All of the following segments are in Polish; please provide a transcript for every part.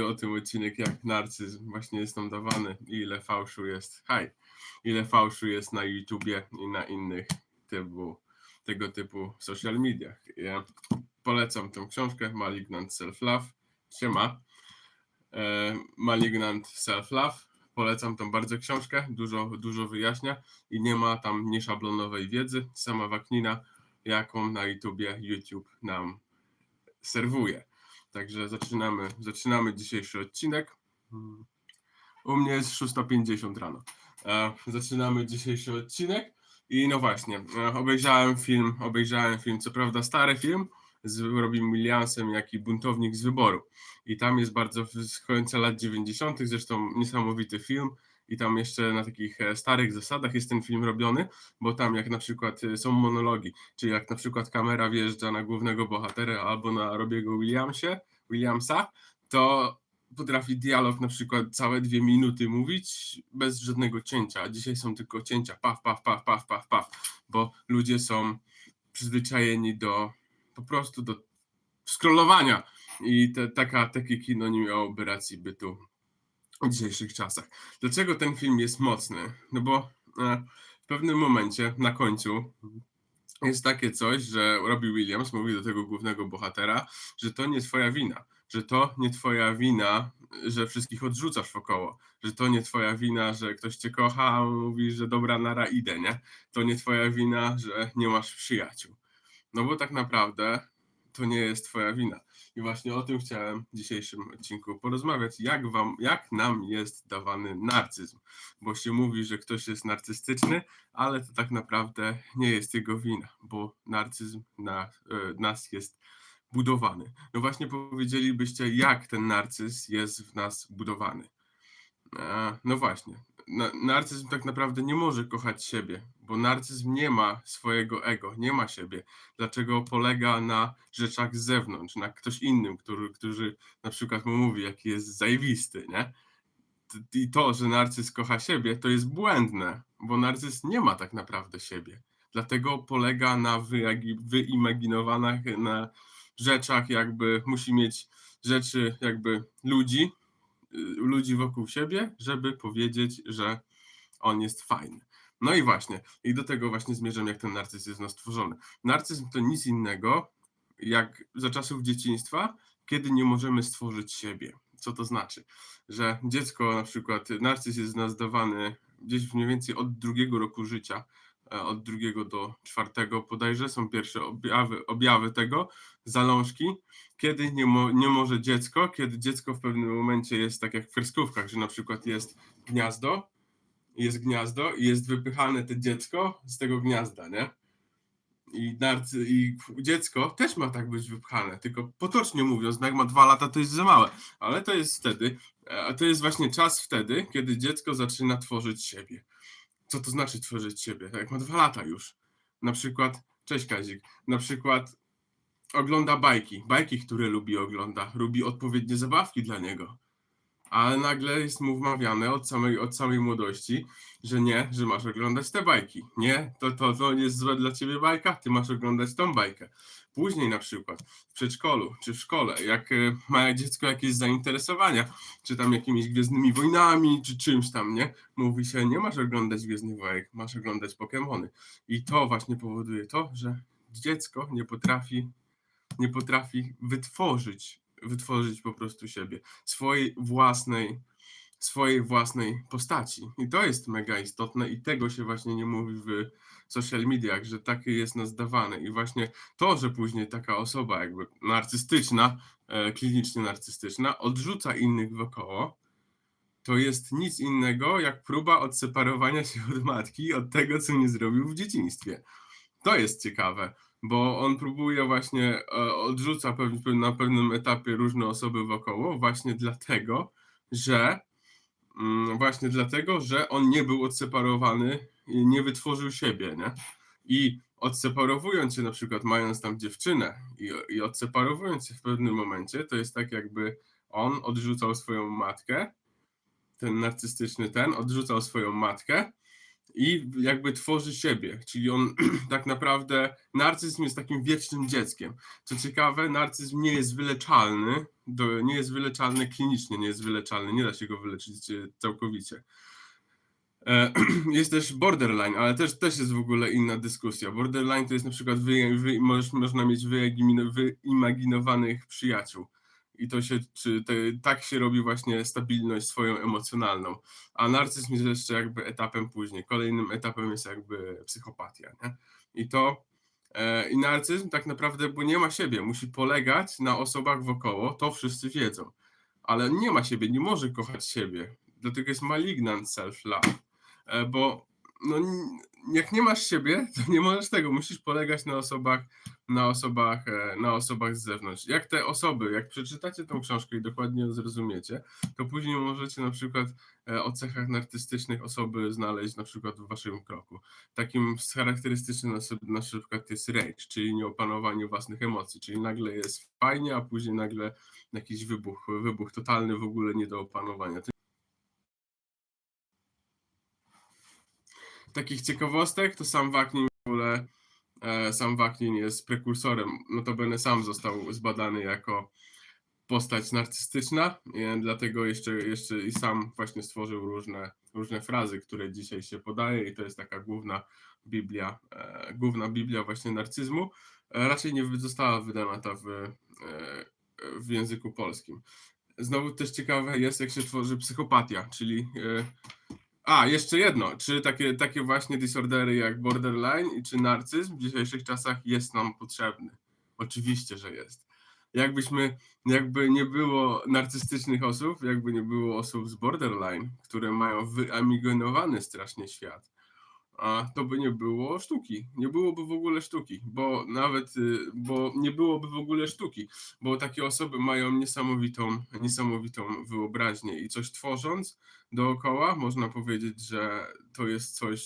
O tym odcinek, jak narcyzm właśnie jest nam dawany i ile fałszu jest. Haj, ile fałszu jest na YouTubie i na innych typu, tego typu social mediach. Ja polecam tę książkę Malignant Self-Love. Siema. E, Malignant Self-Love. Polecam tą bardzo książkę, dużo, dużo wyjaśnia i nie ma tam nieszablonowej wiedzy. Sama waknina, jaką na YouTubie YouTube nam serwuje. Także zaczynamy, zaczynamy dzisiejszy odcinek. U mnie jest 6.50 rano. E, zaczynamy dzisiejszy odcinek i no właśnie, e, obejrzałem film, obejrzałem film, co prawda stary film z Robin Williamsem, jak i Buntownik z Wyboru. I tam jest bardzo z końca lat 90., zresztą niesamowity film. I tam jeszcze na takich e, starych zasadach jest ten film robiony, bo tam jak na przykład e, są monologi, czyli jak na przykład kamera wjeżdża na głównego bohatera albo na Robiego Williamsie, Williamsa, to potrafi dialog na przykład całe dwie minuty mówić bez żadnego cięcia. Dzisiaj są tylko cięcia, paf, paf, paf, paf, paf, paf, bo ludzie są przyzwyczajeni do po prostu do scrollowania. I te, taka, takie kino nie miałoby racji bytu w dzisiejszych czasach. Dlaczego ten film jest mocny? No bo e, w pewnym momencie, na końcu, jest takie coś, że Robbie Williams mówi do tego głównego bohatera, że to nie twoja wina, że to nie twoja wina, że wszystkich odrzucasz wokoło, że to nie twoja wina, że ktoś cię kocha, a mówi, że dobra, nara idę, nie? To nie twoja wina, że nie masz przyjaciół. No bo tak naprawdę to nie jest twoja wina. I właśnie o tym chciałem w dzisiejszym odcinku porozmawiać, jak wam, jak nam jest dawany narcyzm. Bo się mówi, że ktoś jest narcystyczny, ale to tak naprawdę nie jest jego wina, bo narcyzm na, e, nas jest budowany. No właśnie powiedzielibyście, jak ten narcyzm jest w nas budowany. E, No właśnie, na, narcyzm tak naprawdę nie może kochać siebie, bo narcyzm nie ma swojego ego, nie ma siebie. Dlaczego polega na rzeczach z zewnątrz, na ktoś innym, który, który na przykład mu mówi, jaki jest zajwisty, nie? I to, że narcyz kocha siebie, to jest błędne, bo narcyz nie ma tak naprawdę siebie. Dlatego polega na wyimaginowanych na rzeczach, jakby musi mieć rzeczy, jakby ludzi, ludzi wokół siebie, żeby powiedzieć, że on jest fajny. No i właśnie, i do tego właśnie zmierzam, jak ten narcyz jest nas stworzony. Narcyzm to nic innego, jak za czasów dzieciństwa, kiedy nie możemy stworzyć siebie. Co to znaczy? Że dziecko, na przykład, narcyz jest z nas dawany gdzieś mniej więcej od drugiego roku życia, od drugiego do czwartego bodajże są pierwsze objawy, objawy tego, zalążki, kiedy nie, mo, nie może dziecko, kiedy dziecko w pewnym momencie jest tak jak w kreskówkach, że na przykład jest gniazdo, jest gniazdo i jest wypychane to dziecko z tego gniazda, nie? I, narcy, I dziecko też ma tak być wypchane, tylko potocznie mówiąc, jak ma dwa lata, to jest za małe, ale to jest wtedy, a to jest właśnie czas wtedy, kiedy dziecko zaczyna tworzyć siebie. Co to znaczy tworzyć siebie? Jak ma dwa lata już. Na przykład, cześć Kazik, na przykład ogląda bajki, bajki, które lubi ogląda, lubi odpowiednie zabawki dla niego. Ale nagle jest mu wmawiane od samej, od samej młodości, że nie, że masz oglądać te bajki. Nie, to, to, to jest złe dla ciebie bajka, ty masz oglądać tą bajkę. Później na przykład w przedszkolu czy w szkole, jak e, ma dziecko jakieś zainteresowania, czy tam jakimiś gwiezdnymi wojnami, czy czymś tam, nie? Mówi się, nie masz oglądać Gwiezdnych Wojek, masz oglądać Pokemony. I to właśnie powoduje to, że dziecko nie potrafi, nie potrafi wytworzyć, wytworzyć po prostu siebie, swojej własnej, swojej własnej postaci. I to jest mega istotne i tego się właśnie nie mówi w social mediach, że takie jest nas. I właśnie to, że później taka osoba jakby narcystyczna, e, klinicznie narcystyczna, odrzuca innych wokoło, to jest nic innego jak próba odseparowania się od matki, od tego, co nie zrobił w dzieciństwie. To jest ciekawe, bo on próbuje właśnie, e, odrzuca na pewnym etapie różne osoby wokoło, właśnie dlatego, że mm, właśnie dlatego, że on nie był odseparowany i nie wytworzył siebie, nie? I odseparowując się na przykład, mając tam dziewczynę i, i odseparowując się w pewnym momencie, to jest tak jakby on odrzucał swoją matkę, ten narcystyczny ten, odrzucał swoją matkę i jakby tworzy siebie, czyli on tak naprawdę, narcyzm jest takim wiecznym dzieckiem. Co ciekawe, narcyzm nie jest wyleczalny, nie jest wyleczalny klinicznie, nie jest wyleczalny, nie da się go wyleczyć e, całkowicie. E, Jest też borderline, ale też, też jest w ogóle inna dyskusja. Borderline to jest na przykład, wy, wy, możesz, można mieć wyimagino- wyimaginowanych przyjaciół. I to się, czy te, tak się robi właśnie stabilność swoją emocjonalną. A narcyzm jest jeszcze jakby etapem później. Kolejnym etapem jest jakby psychopatia. Nie? I to e, i narcyzm tak naprawdę, bo nie ma siebie, musi polegać na osobach wokoło, to wszyscy wiedzą. Ale nie ma siebie, nie może kochać siebie. Dlatego jest malignant self-love. E, bo no, jak nie masz siebie, to nie możesz tego, musisz polegać na osobach, na osobach, e, na osobach z zewnątrz. Jak te osoby, jak przeczytacie tą książkę i dokładnie ją zrozumiecie, to później możecie na przykład e, o cechach narcystycznych osoby znaleźć na przykład w waszym kroku. Takim charakterystycznym na przykład jest rage, czyli nieopanowanie własnych emocji, czyli nagle jest fajnie, a później nagle jakiś wybuch, wybuch totalny w ogóle nie do opanowania. Takich ciekawostek, to sam Waknin w ogóle, e, sam Waknin jest prekursorem, notabene sam został zbadany jako postać narcystyczna, dlatego jeszcze, jeszcze i sam właśnie stworzył różne, różne frazy, które dzisiaj się podaje i to jest taka główna Biblia, e, główna Biblia właśnie narcyzmu. E, raczej nie została wydana ta w, w języku polskim. Znowu też ciekawe jest, jak się tworzy psychopatia, czyli a, jeszcze jedno. Czy takie, takie właśnie disordery jak borderline i czy narcyzm w dzisiejszych czasach jest nam potrzebny? Oczywiście, że jest. Jakbyśmy, jakby nie było narcystycznych osób, jakby nie było osób z borderline, które mają wyeminowany strasznie świat, a to by nie było sztuki. Nie byłoby w ogóle sztuki, bo nawet, y, bo nie byłoby w ogóle sztuki, bo takie osoby mają niesamowitą, niesamowitą wyobraźnię i coś tworząc, dookoła. Można powiedzieć, że to jest coś,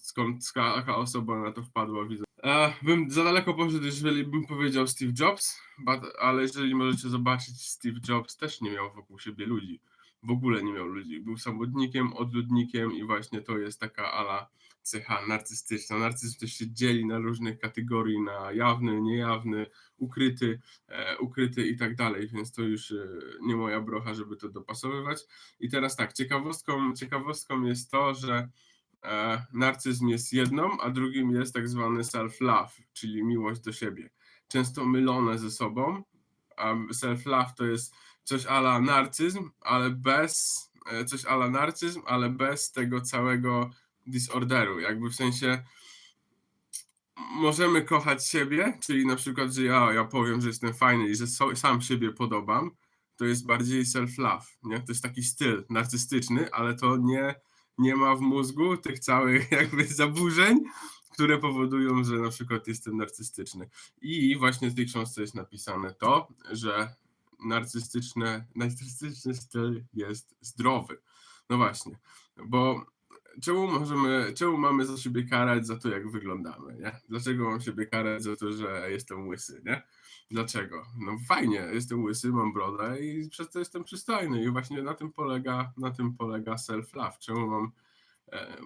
skąd taka osoba na to wpadła. Widzę. E, bym za daleko poszedł, jeżeli bym powiedział Steve Jobs, but, ale jeżeli możecie zobaczyć, Steve Jobs też nie miał wokół siebie ludzi. W ogóle nie miał ludzi. Był samotnikiem, odludnikiem i właśnie to jest taka ala cecha narcystyczna. Narcyzm też się dzieli na różnych kategorii, na jawny, niejawny, ukryty, e, ukryty i tak dalej, więc to już e, nie moja brocha, żeby to dopasowywać. I teraz tak, ciekawostką, ciekawostką jest to, że e, narcyzm jest jedną, a drugim jest tak zwany self-love, czyli miłość do siebie. Często mylone ze sobą, a self-love to jest coś ala narcyzm, ale bez, e, coś ala narcyzm, ale bez tego całego disorderu, jakby w sensie możemy kochać siebie, czyli na przykład, że ja, ja powiem, że jestem fajny i że so, sam siebie podobam, to jest bardziej self-love, nie? To jest taki styl narcystyczny, ale to nie, nie ma w mózgu tych całych jakby zaburzeń, które powodują, że na przykład jestem narcystyczny. I właśnie w tej książce jest napisane to, że narcystyczne, narcystyczny styl jest zdrowy. No właśnie, bo czemu możemy, czemu mamy za siebie karać za to, jak wyglądamy, nie? Dlaczego mam siebie karać za to, że jestem łysy, nie? Dlaczego? No fajnie, jestem łysy, mam brodę i przez to jestem przystojny i właśnie na tym polega, na tym polega self-love. Czemu mam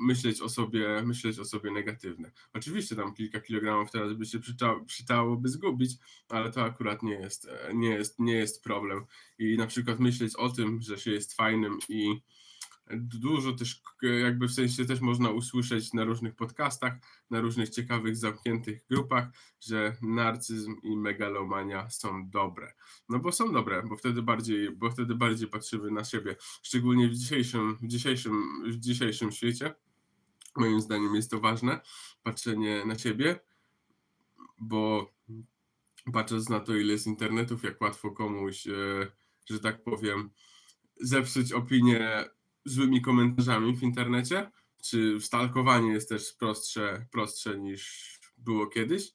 myśleć o sobie, myśleć o sobie negatywne. Oczywiście tam kilka kilogramów teraz by się przydało, przydałoby zgubić, ale to akurat nie jest, e, nie jest, nie jest problem. I na przykład myśleć o tym, że się jest fajnym i dużo też jakby w sensie też można usłyszeć na różnych podcastach, na różnych ciekawych, zamkniętych grupach, że narcyzm i megalomania są dobre. No bo są dobre, bo wtedy bardziej, bo wtedy bardziej patrzymy na siebie, szczególnie w dzisiejszym, w dzisiejszym, w dzisiejszym świecie. Moim zdaniem jest to ważne, patrzenie na siebie, bo patrząc na to, ile jest internetów, jak łatwo komuś, e, że tak powiem, zepsuć opinię złymi komentarzami w internecie, czy stalkowanie jest też prostsze, prostsze niż było kiedyś,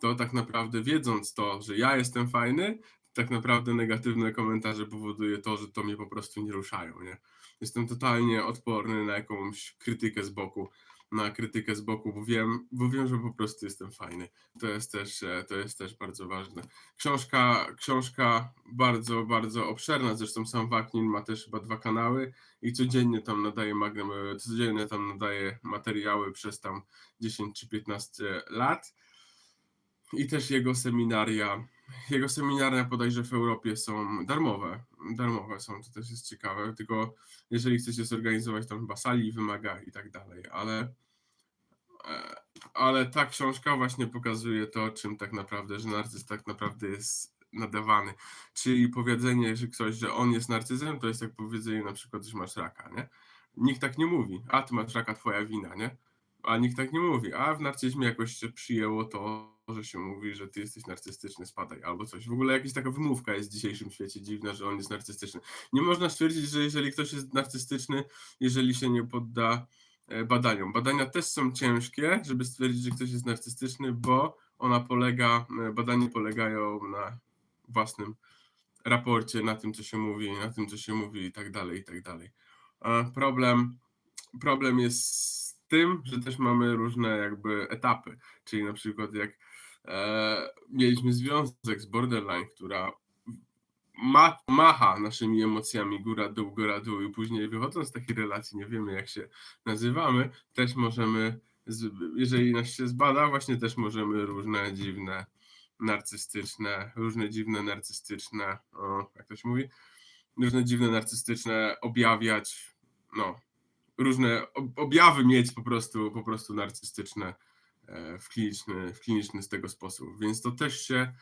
to tak naprawdę wiedząc to, że ja jestem fajny, tak naprawdę negatywne komentarze powoduje to, że to mnie po prostu nie ruszają, nie? Jestem totalnie odporny na jakąś krytykę z boku. Na krytykę z boku, bo wiem, bo wiem, że po prostu jestem fajny. To jest też, e, to jest też bardzo ważne. Książka, książka bardzo, bardzo obszerna, zresztą sam Waknin ma też chyba dwa kanały i codziennie tam nadaje, magnum, e, codziennie tam nadaje materiały przez tam 10 czy 15 lat. I też jego seminaria, jego seminaria bodajże w Europie są darmowe. Darmowe są, to też jest ciekawe, tylko jeżeli chcecie zorganizować tam chyba sali wymaga i tak dalej, ale e, ale ta książka właśnie pokazuje to, czym tak naprawdę, że narcyz tak naprawdę jest nadawany. Czyli powiedzenie, że ktoś, że on jest narcyzem, to jest jak powiedzenie na przykład, że masz raka, nie? Nikt tak nie mówi, a ty masz raka, twoja wina, nie? A nikt tak nie mówi, a w narcyzmie jakoś się przyjęło to, że się mówi, że ty jesteś narcystyczny, spadaj, albo coś. W ogóle jakaś taka wymówka jest w dzisiejszym świecie dziwna, że on jest narcystyczny. Nie można stwierdzić, że jeżeli ktoś jest narcystyczny, jeżeli się nie podda e, badaniom. Badania też są ciężkie, żeby stwierdzić, że ktoś jest narcystyczny, bo ona polega, e, badania polegają na własnym raporcie, na tym, co się mówi, na tym, co się mówi i tak dalej, i tak dalej. Problem, problem jest z tym, że też mamy różne jakby etapy, czyli na przykład jak mieliśmy związek z borderline, która ma, macha naszymi emocjami góra-dół, góra-dół i później wychodząc z takiej relacji, nie wiemy jak się nazywamy, też możemy, jeżeli nas się zbada, właśnie też możemy różne dziwne, narcystyczne, różne dziwne narcystyczne, o, jak to się mówi, różne dziwne narcystyczne objawiać, no, różne ob- objawy mieć po prostu, po prostu narcystyczne. e, w kliniczny, w kliniczny z tego sposób. Więc to też się,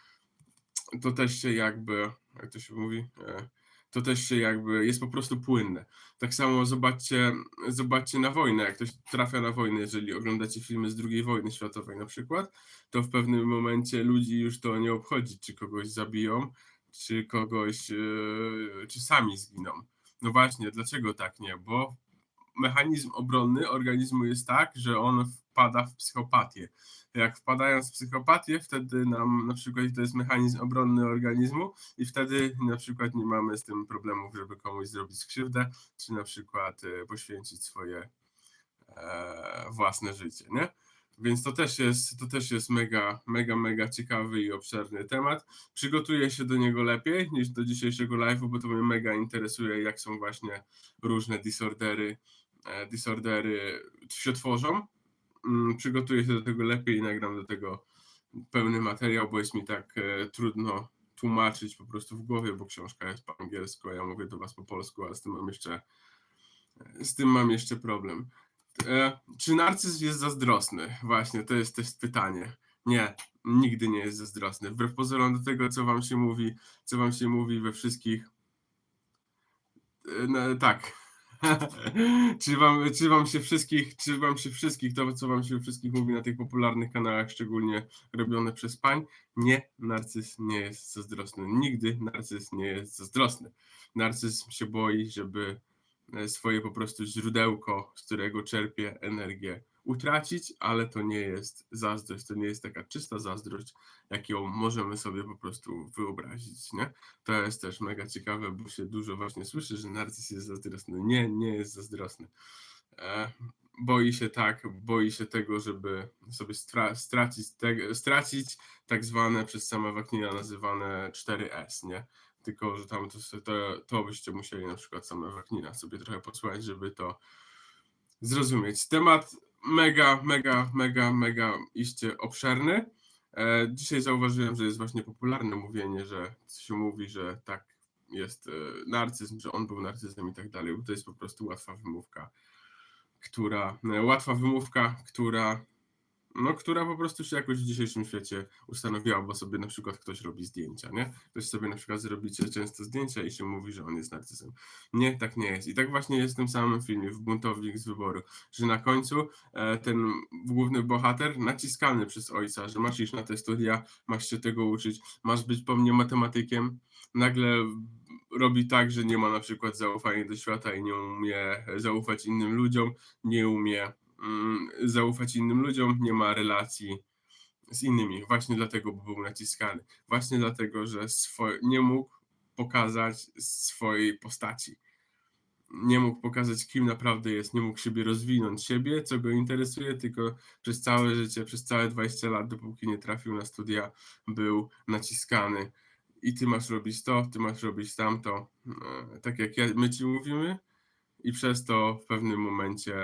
to też się jakby, jak to się mówi, E, to też się jakby jest po prostu płynne. Tak samo zobaczcie, zobaczcie na wojnę, jak ktoś trafia na wojnę, jeżeli oglądacie filmy z II wojny światowej na przykład, to w pewnym momencie ludzi już to nie obchodzi, czy kogoś zabiją, czy kogoś, e, czy sami zginą. No właśnie, dlaczego tak nie? Bo mechanizm obronny organizmu jest tak, że on wpada w psychopatię. Jak wpadając w psychopatię, wtedy nam na przykład to jest mechanizm obronny organizmu i wtedy na przykład nie mamy z tym problemów, żeby komuś zrobić krzywdę, czy na przykład e, poświęcić swoje e, własne życie, nie? Więc to też jest, to też jest mega, mega, mega ciekawy i obszerny temat. Przygotuję się do niego lepiej niż do dzisiejszego live'u, bo to mnie mega interesuje, jak są właśnie różne disordery, e, disordery się tworzą. Mm, Przygotuję się do tego lepiej i nagram do tego pełny materiał, bo jest mi tak e, trudno tłumaczyć po prostu w głowie, bo książka jest po angielsku, a ja mówię do was po polsku, a z tym mam jeszcze z tym mam jeszcze problem. E, czy narcyzm jest zazdrosny? Właśnie, to jest też pytanie. Nie, nigdy nie jest zazdrosny. Wbrew pozorom do tego, co wam się mówi, co wam się mówi we wszystkich. E, No, tak. czy, wam, czy wam się wszystkich, czy wam się wszystkich, to co wam się wszystkich mówi na tych popularnych kanałach, szczególnie robione przez pań? Nie, narcyz nie jest zazdrosny. Nigdy narcyz nie jest zazdrosny. Narcyzm się boi, żeby e, swoje po prostu źródełko, z którego czerpie energię, utracić, ale to nie jest zazdrość, to nie jest taka czysta zazdrość, jak ją możemy sobie po prostu wyobrazić, nie? To jest też mega ciekawe, bo się dużo właśnie słyszy, że narcyz jest zazdrosny. Nie, nie jest zazdrosny. E, boi się tak, boi się tego, żeby sobie stra- stracić, te- stracić tak zwane przez sama Waknina nazywane 4S, nie? Tylko, że tam to, to, to byście musieli na przykład same Waknina sobie trochę posłuchać, żeby to zrozumieć. Temat mega, mega, mega, mega iście obszerny. E, dzisiaj zauważyłem, że jest właśnie popularne mówienie, że się mówi, że tak jest e, narcyzm, że on był narcyzmem i tak dalej, bo to jest po prostu łatwa wymówka, która, e, łatwa wymówka, która, no, która po prostu się jakoś w dzisiejszym świecie ustanowiła, bo sobie na przykład ktoś robi zdjęcia, nie? Ktoś sobie na przykład zrobicie często zdjęcia i się mówi, że on jest narcyzem. Nie, tak nie jest. I tak właśnie jest w tym samym filmie, w Buntownik z wyboru, że na końcu e, ten główny bohater naciskany przez ojca, że masz iść na te studia, masz się tego uczyć, masz być po mnie matematykiem, nagle robi tak, że nie ma na przykład zaufania do świata i nie umie zaufać innym ludziom, nie umie zaufać innym ludziom, nie ma relacji z innymi. Właśnie dlatego był naciskany. Właśnie dlatego, że nie mógł pokazać swojej postaci. nie mógł pokazać, kim naprawdę jest, nie mógł siebie rozwinąć, siebie, co go interesuje, tylko przez całe życie, przez całe 20 lat, dopóki nie trafił na studia, był naciskany. I ty masz robić to, ty masz robić tamto, e, tak jak ja, my ci mówimy, i przez to w pewnym momencie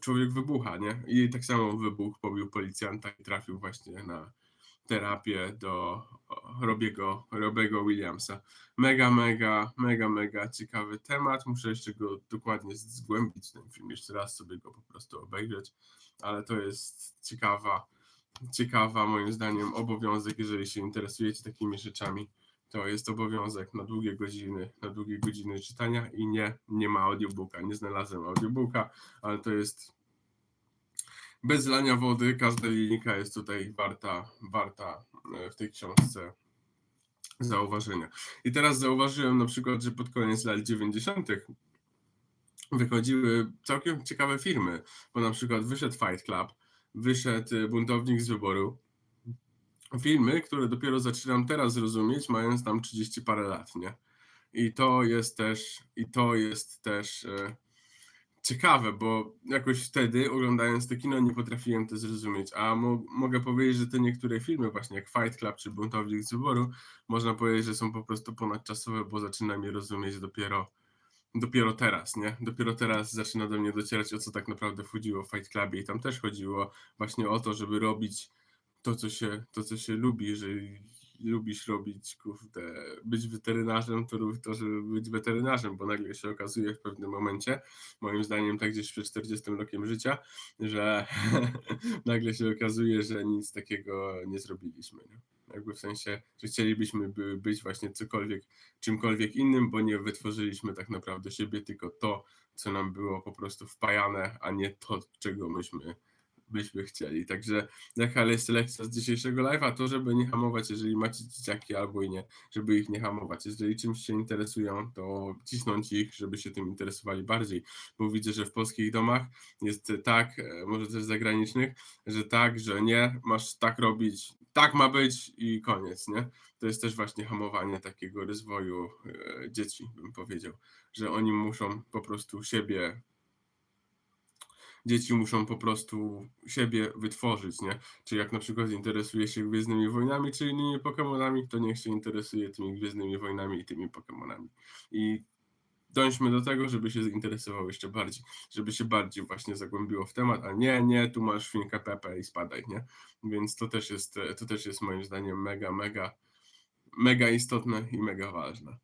człowiek wybucha, nie? I tak samo wybuch pobił policjanta i trafił właśnie na terapię do Robiego, Robiego Williamsa. Mega, mega, mega, mega ciekawy temat. Muszę jeszcze go dokładnie zgłębić ten film, jeszcze raz sobie go po prostu obejrzeć, ale to jest ciekawa, ciekawa moim zdaniem obowiązek, jeżeli się interesujecie takimi rzeczami to jest obowiązek na długie godziny, na długie godziny czytania i nie, nie ma audiobooka. Nie znalazłem audiobooka, ale to jest bez lania wody. Każda linijka jest tutaj warta, warta e, w tej książce zauważenia. I teraz zauważyłem na przykład, że pod koniec lat 90. wychodziły całkiem ciekawe firmy, bo na przykład wyszedł Fight Club, wyszedł Buntownik z wyboru, filmy, które dopiero zaczynam teraz rozumieć, mając tam 30 parę lat, nie? I to jest też, i to jest też e, ciekawe, bo jakoś wtedy oglądając to kino nie potrafiłem to zrozumieć, a mo mogę powiedzieć, że te niektóre filmy właśnie jak Fight Club czy Buntownik z wyboru, można powiedzieć, że są po prostu ponadczasowe, bo zaczynam je rozumieć dopiero dopiero teraz, nie? Dopiero teraz zaczyna do mnie docierać o co tak naprawdę chodziło w Fight Clubie i tam też chodziło właśnie o to, żeby robić to, co się, to, co się lubi, jeżeli lubisz robić, kurde, być weterynarzem, to rób to, żeby być weterynarzem, bo nagle się okazuje w pewnym momencie, moim zdaniem tak gdzieś przed 40 rokiem życia, że nagle się okazuje, że nic takiego nie zrobiliśmy. Nie? Jakby w sensie, że chcielibyśmy by być właśnie cokolwiek, czymkolwiek innym, bo nie wytworzyliśmy tak naprawdę siebie, tylko to, co nam było po prostu wpajane, a nie to, czego myśmy byśmy chcieli. Także jaka jest lekcja z dzisiejszego live'a, to żeby nie hamować, jeżeli macie dzieciaki albo i nie, żeby ich nie hamować. Jeżeli czymś się interesują, to cisnąć ich, żeby się tym interesowali bardziej, bo widzę, że w polskich domach jest tak, e, może też zagranicznych, że tak, że nie, masz tak robić, tak ma być i koniec, nie? To jest też właśnie hamowanie takiego rozwoju e, dzieci, bym powiedział, że oni muszą po prostu siebie dzieci muszą po prostu siebie wytworzyć, nie? Czyli jak na przykład interesuje się Gwiezdnymi Wojnami czy innymi Pokémonami, to niech się interesuje tymi Gwiezdnymi Wojnami i tymi Pokémonami. I dążmy do tego, żeby się zainteresował jeszcze bardziej, żeby się bardziej właśnie zagłębiło w temat, a nie, nie, tu masz świnkę Pepe i spadaj, nie? Więc to też jest, to też jest moim zdaniem mega, mega, mega istotne i mega ważne.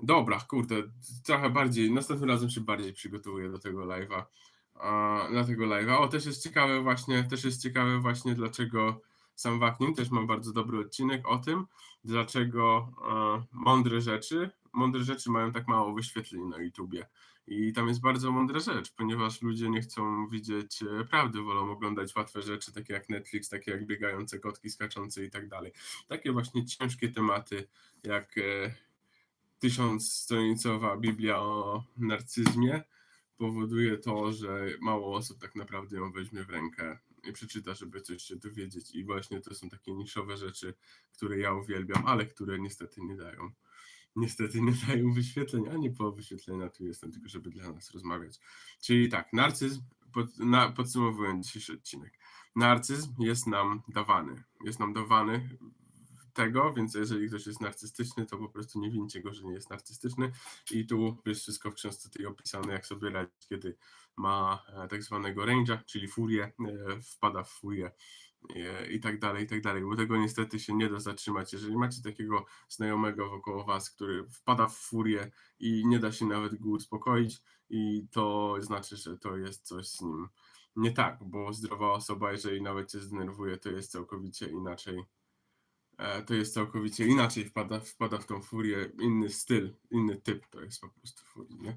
Dobra, kurde, trochę bardziej, następnym razem się bardziej przygotowuję do tego live'a na tego live'a. O, też jest ciekawe właśnie, też jest ciekawe właśnie, dlaczego sam Waknin też ma bardzo dobry odcinek o tym, dlaczego e, mądre rzeczy, mądre rzeczy mają tak mało wyświetleń na YouTubie. I tam jest bardzo mądra rzecz, ponieważ ludzie nie chcą widzieć e, prawdy, wolą oglądać łatwe rzeczy, takie jak Netflix, takie jak biegające kotki, skaczące i tak dalej. Takie właśnie ciężkie tematy, jak e, tysiącstronicowa Biblia o narcyzmie, powoduje to, że mało osób tak naprawdę ją weźmie w rękę i przeczyta, żeby coś się dowiedzieć. I właśnie to są takie niszowe rzeczy, które ja uwielbiam, ale które niestety nie dają. Niestety nie dają wyświetleń, a nie po wyświetlenia tu jestem, tylko żeby dla nas rozmawiać. Czyli tak, narcyzm, pod, na, podsumowując dzisiejszy odcinek. Narcyzm jest nam dawany. Jest nam dawany tego, więc jeżeli ktoś jest narcystyczny, to po prostu nie wincie go, że nie jest narcystyczny. I tu jest wszystko w książce tej opisane, jak sobie radzić, kiedy ma e, tak zwanego range'a, czyli furię, e, wpada w furię e, i tak dalej, i tak dalej, bo tego niestety się nie da zatrzymać. Jeżeli macie takiego znajomego wokoło was, który wpada w furię i nie da się nawet go uspokoić, i to znaczy, że to jest coś z nim nie tak, bo zdrowa osoba, jeżeli nawet się zdenerwuje, to jest całkowicie inaczej to jest całkowicie inaczej, wpada, wpada w tą furię, inny styl, inny typ to jest po prostu furii, nie?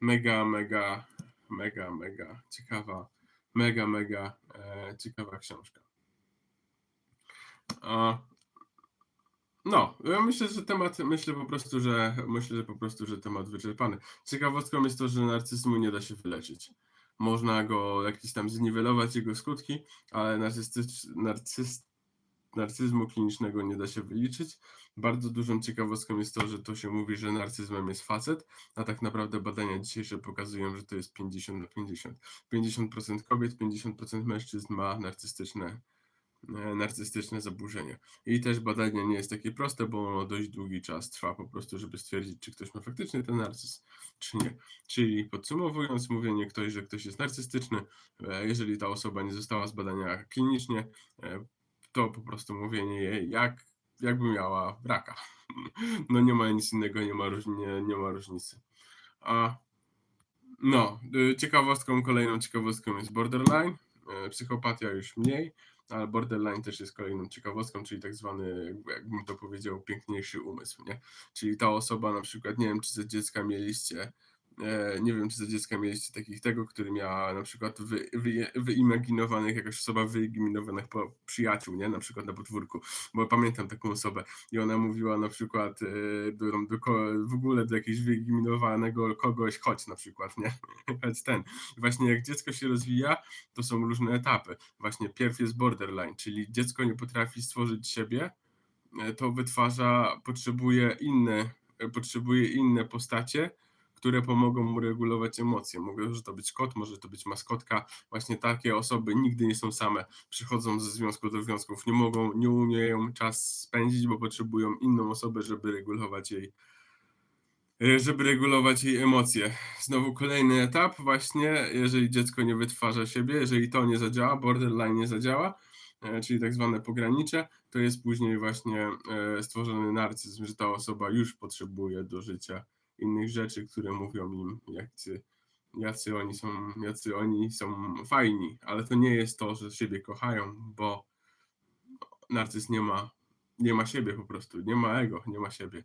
Mega, mega, mega, mega ciekawa, mega, mega e, ciekawa książka. A, no, ja myślę, że temat, myślę po prostu, że myślę, że po prostu, że temat wyczerpany. Ciekawostką jest to, że narcyzmu nie da się wyleczyć. Można go jakiś tam zniwelować, jego skutki, ale narcystycz, narcyst, narcyzmu klinicznego nie da się wyliczyć. Bardzo dużą ciekawostką jest to, że to się mówi, że narcyzmem jest facet, a tak naprawdę badania dzisiejsze pokazują, że to jest 50 na 50. 50% kobiet, 50% mężczyzn ma narcystyczne, e, narcystyczne zaburzenia. I też badanie nie jest takie proste, bo ono dość długi czas trwa po prostu, żeby stwierdzić, czy ktoś ma faktycznie ten narcyzm, czy nie. Czyli podsumowując, mówienie ktoś, że ktoś jest narcystyczny, e, jeżeli ta osoba nie została zbadana klinicznie, e, to po prostu mówienie jej, jak, jakby miała raka. No nie ma nic innego, nie ma, nie, nie ma różnicy. A no, y, ciekawostką, kolejną ciekawostką jest borderline, e, psychopatia już mniej, ale borderline też jest kolejną ciekawostką, czyli tak zwany, jakby- jakbym to powiedział, piękniejszy umysł, nie? Czyli ta osoba na przykład, nie wiem, czy za dziecka mieliście, nie wiem, czy za dziecka mieliście takich tego, który miała na przykład wy, wy, wyimaginowanych, jakaś osoba wyimaginowanych po przyjaciół, nie? Na przykład na podwórku, bo pamiętam taką osobę i ona mówiła na przykład e, do, do, w ogóle do jakiegoś wyimaginowanego kogoś, chodź na przykład, nie? Chodź ten. Właśnie jak dziecko się rozwija, to są różne etapy. Właśnie pierw jest borderline, czyli dziecko nie potrafi stworzyć siebie, e, to wytwarza, potrzebuje inne, e, potrzebuje inne postacie, które pomogą mu regulować emocje. Może to być kot, może to być maskotka. Właśnie takie osoby nigdy nie są same. Przychodzą ze związku do związków, nie mogą, nie umieją czas spędzić, bo potrzebują inną osobę, żeby regulować jej e, żeby regulować jej emocje. Znowu kolejny etap, właśnie, jeżeli dziecko nie wytwarza siebie, jeżeli to nie zadziała, borderline nie zadziała, e, czyli tak zwane pogranicze, to jest później właśnie e, stworzony narcyzm, że ta osoba już potrzebuje do życia innych rzeczy, które mówią im, jacy, jacy oni są, jacy oni są fajni, ale to nie jest to, że siebie kochają, bo narcyz nie ma, nie ma siebie po prostu, nie ma ego, nie ma siebie.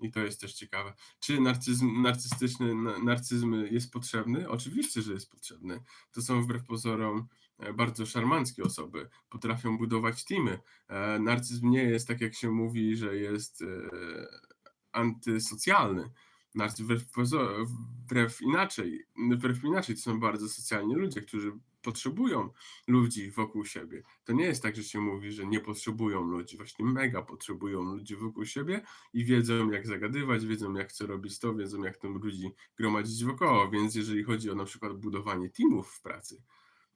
I to jest też ciekawe. Czy narcyzm, narcystyczny na- narcyzm jest potrzebny? Oczywiście, że jest potrzebny. To są wbrew pozorom e, bardzo szarmanckie osoby. Potrafią budować teamy. E, Narcyzm nie jest tak, jak się mówi, że jest e, antysocjalny. Wbrew, pozo- wbrew inaczej. Wbrew inaczej to są bardzo socjalni ludzie, którzy potrzebują ludzi wokół siebie. To nie jest tak, że się mówi, że nie potrzebują ludzi. Właśnie mega potrzebują ludzi wokół siebie i wiedzą, jak zagadywać, wiedzą, jak co robić to, wiedzą, jak tym ludzi gromadzić wokoło. Więc jeżeli chodzi o na przykład budowanie teamów w pracy,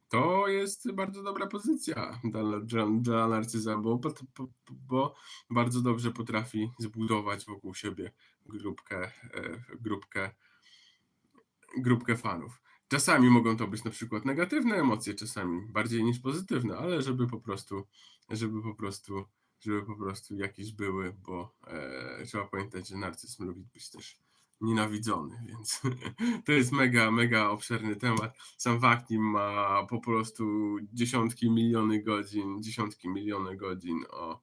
to jest bardzo dobra pozycja dla, dla, dla narcyza, bo, bo, bo bardzo dobrze potrafi zbudować wokół siebie grupkę, e, grupkę, grupkę fanów. Czasami mogą to być na przykład negatywne emocje, czasami bardziej niż pozytywne, ale żeby po prostu, żeby po prostu, żeby po prostu jakieś były, bo e, trzeba pamiętać, że narcyzm lubi być też nienawidzony, więc to jest mega, mega obszerny temat. Sam Wakim ma po prostu dziesiątki miliony godzin, dziesiątki miliony godzin o,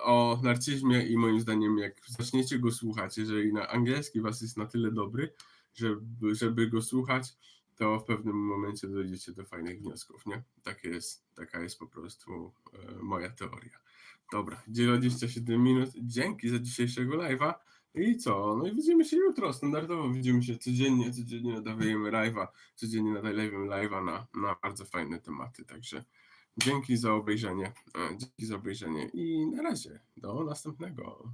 o narcyzmie i moim zdaniem jak zaczniecie go słuchać, jeżeli na angielski was jest na tyle dobry, żeby, żeby go słuchać, to w pewnym momencie dojdziecie do fajnych wniosków, nie? Takie jest, taka jest po prostu e, moja teoria. Dobra, 27 minut. Dzięki za dzisiejszego live'a. I co? No i widzimy się jutro. Standardowo widzimy się codziennie, codziennie nadawujemy live'a, codziennie nadajemy live'a na, na bardzo fajne tematy. Także dzięki za obejrzenie. e, Dzięki za obejrzenie i na razie. Do następnego.